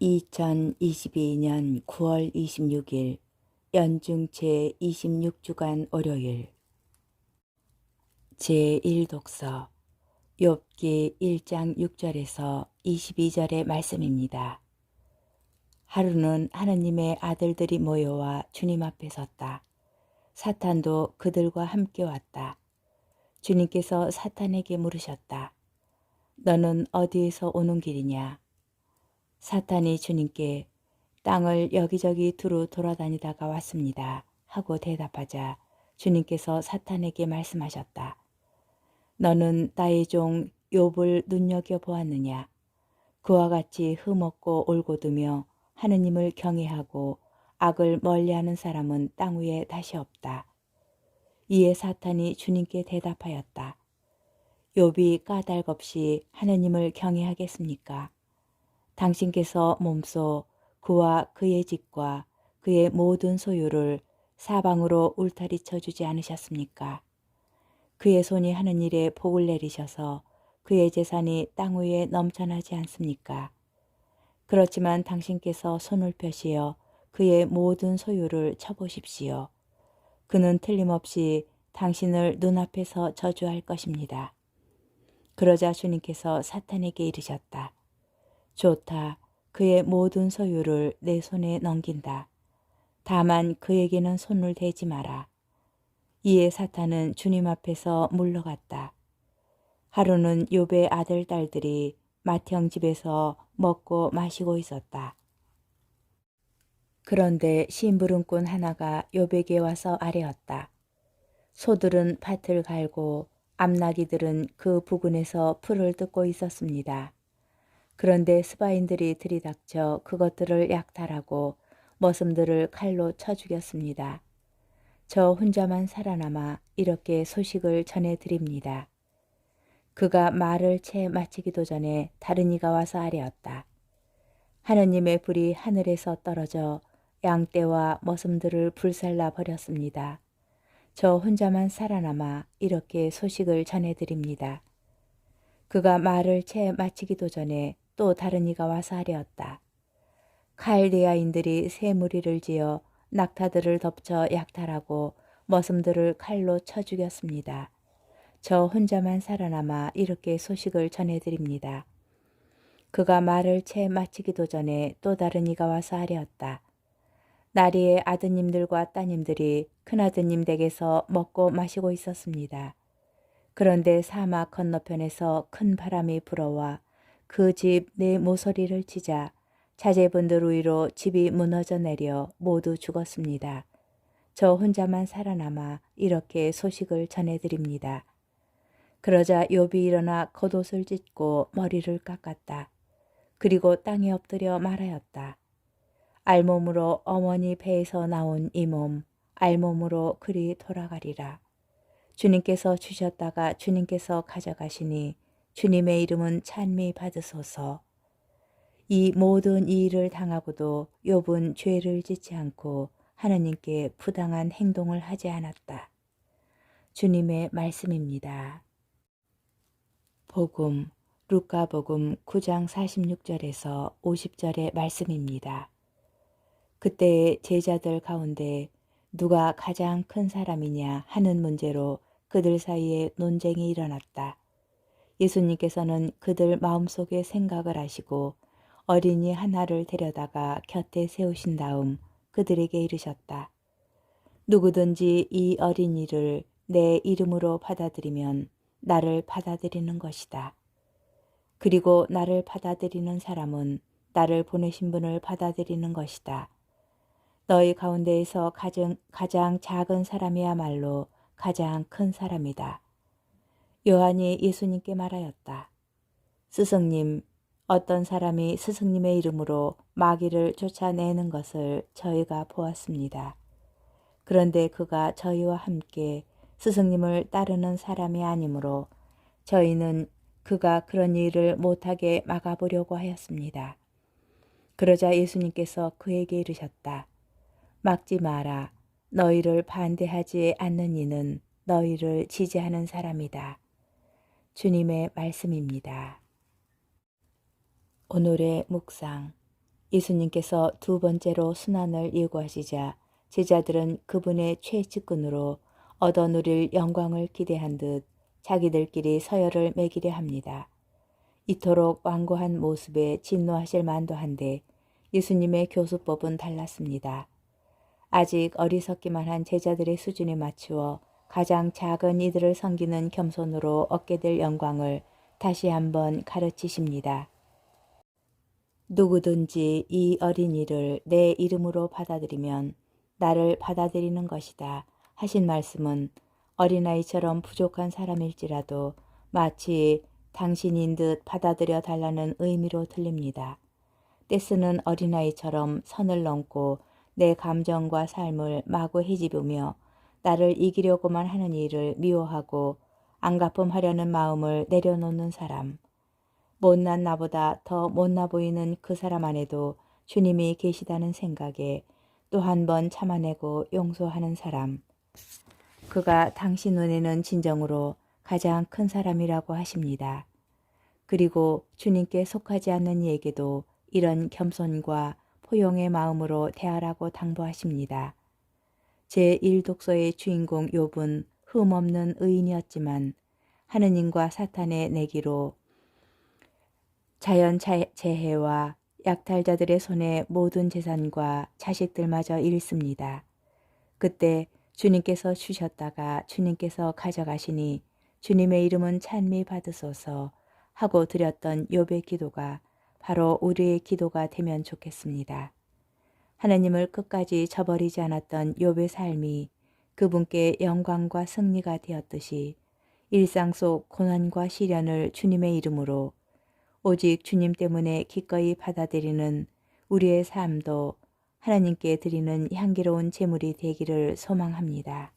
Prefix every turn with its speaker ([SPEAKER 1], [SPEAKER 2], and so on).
[SPEAKER 1] 2022년 9월 26일 연중 제26주간 월요일 제1독서 욥기 1장 6절에서 22절의 말씀입니다. 하루는 하느님의 아들들이 모여와 주님 앞에 섰다. 사탄도 그들과 함께 왔다. 주님께서 사탄에게 물으셨다. 너는 어디에서 오는 길이냐? 사탄이 주님께 땅을 여기저기 두루 돌아다니다가 왔습니다. 하고 대답하자 주님께서 사탄에게 말씀하셨다. 너는 나의 종 욥을 눈여겨 보았느냐? 그와 같이 흠없고 올곧으며 하느님을 경외하고 악을 멀리하는 사람은 땅 위에 다시 없다. 이에 사탄이 주님께 대답하였다. 욥이 까닭 없이 하느님을 경외하겠습니까? 당신께서 몸소 그와 그의 집과 그의 모든 소유를 사방으로 울타리 쳐주지 않으셨습니까? 그의 손이 하는 일에 복을 내리셔서 그의 재산이 땅 위에 넘쳐나지 않습니까? 그렇지만 당신께서 손을 펴시어 그의 모든 소유를 쳐보십시오. 그는 틀림없이 당신을 눈앞에서 저주할 것입니다. 그러자 주님께서 사탄에게 이르셨다. 좋다. 그의 모든 소유를 내 손에 넘긴다. 다만 그에게는 손을 대지 마라. 이에 사탄은 주님 앞에서 물러갔다. 하루는 욥의 아들 딸들이 맏형 집에서 먹고 마시고 있었다. 그런데 심부름꾼 하나가 욥에게 와서 아뢰었다. 소들은 밭을 갈고 암나기들은 그 부근에서 풀을 뜯고 있었습니다. 그런데 스바인들이 들이닥쳐 그것들을 약탈하고 머슴들을 칼로 쳐 죽였습니다. 저 혼자만 살아남아 이렇게 소식을 전해드립니다. 그가 말을 채 마치기도 전에 다른 이가 와서 아뢰었다. 하느님의 불이 하늘에서 떨어져 양떼와 머슴들을 불살라 버렸습니다. 저 혼자만 살아남아 이렇게 소식을 전해드립니다. 그가 말을 채 마치기도 전에 또 다른 이가 와서 하려었다. 칼데아인들이 새 무리를 지어 낙타들을 덮쳐 약탈하고 머슴들을 칼로 쳐 죽였습니다. 저 혼자만 살아남아 이렇게 소식을 전해드립니다. 그가 말을 채 마치기도 전에 또 다른 이가 와서 하려었다. 나리의 아드님들과 따님들이 큰아드님 댁에서 먹고 마시고 있었습니다. 그런데 사막 건너편에서 큰 바람이 불어와 그 집 내 모서리를 치자 자제분들 위로 집이 무너져 내려 모두 죽었습니다. 저 혼자만 살아남아 이렇게 소식을 전해드립니다. 그러자 욥이 일어나 겉옷을 찢고 머리를 깎았다. 그리고 땅에 엎드려 말하였다. 알몸으로 어머니 배에서 나온 이 몸, 알몸으로 그리 돌아가리라. 주님께서 주셨다가 주님께서 가져가시니 주님의 이름은 찬미 받으소서. 이 모든 이 일을 당하고도 욥은 죄를 짓지 않고 하나님께 부당한 행동을 하지 않았다. 주님의 말씀입니다. 복음 루카복음 9장 46절에서 50절의 말씀입니다. 그때의 제자들 가운데 누가 가장 큰 사람이냐 하는 문제로 그들 사이에 논쟁이 일어났다. 예수님께서는 그들 마음속의 생각을 아시고 어린이 하나를 데려다가 곁에 세우신 다음 그들에게 이르셨다. 누구든지 이 어린이를 내 이름으로 받아들이면 나를 받아들이는 것이다. 그리고 나를 받아들이는 사람은 나를 보내신 분을 받아들이는 것이다. 너희 가운데에서 가장, 가장 작은 사람이야말로 가장 큰 사람이다. 요한이 예수님께 말하였다. 스승님, 어떤 사람이 스승님의 이름으로 마귀를 쫓아내는 것을 저희가 보았습니다. 그런데 그가 저희와 함께 스승님을 따르는 사람이 아니므로 저희는 그가 그런 일을 못하게 막아보려고 하였습니다. 그러자 예수님께서 그에게 이르셨다. 막지 마라. 너희를 반대하지 않는 이는 너희를 지지하는 사람이다. 주님의 말씀입니다. 오늘의 묵상 예수님께서 두 번째로 순환을 예고하시자 제자들은 그분의 최측근으로 얻어 누릴 영광을 기대한 듯 자기들끼리 서열을 매기려 합니다. 이토록 완고한 모습에 진노하실 만도 한데 예수님의 교수법은 달랐습니다. 아직 어리석기만 한 제자들의 수준에 맞추어 가장 작은 이들을 섬기는 겸손으로 얻게 될 영광을 다시 한번 가르치십니다. 누구든지 이 어린이를 내 이름으로 받아들이면 나를 받아들이는 것이다 하신 말씀은 어린아이처럼 부족한 사람일지라도 마치 당신인 듯 받아들여 달라는 의미로 들립니다. 떼쓰는 어린아이처럼 선을 넘고 내 감정과 삶을 마구 헤집으며 나를 이기려고만 하는 일을 미워하고 안갚음하려는 마음을 내려놓는 사람. 못난 나보다 더 못나 보이는 그 사람 안에도 주님이 계시다는 생각에 또 한 번 참아내고 용서하는 사람. 그가 당신 눈에는 진정으로 가장 큰 사람이라고 하십니다. 그리고 주님께 속하지 않는 이에게도 이런 겸손과 포용의 마음으로 대하라고 당부하십니다. 제1독서의 주인공 욥은 흠없는 의인이었지만 하느님과 사탄의 내기로 자연 재해와 약탈자들의 손에 모든 재산과 자식들마저 잃습니다. 그때 주님께서 주셨다가 주님께서 가져가시니 주님의 이름은 찬미 받으소서 하고 드렸던 욥의 기도가 바로 우리의 기도가 되면 좋겠습니다. 하나님을 끝까지 저버리지 않았던 욥의 삶이 그분께 영광과 승리가 되었듯이 일상 속 고난과 시련을 주님의 이름으로 오직 주님 때문에 기꺼이 받아들이는 우리의 삶도 하나님께 드리는 향기로운 제물이 되기를 소망합니다.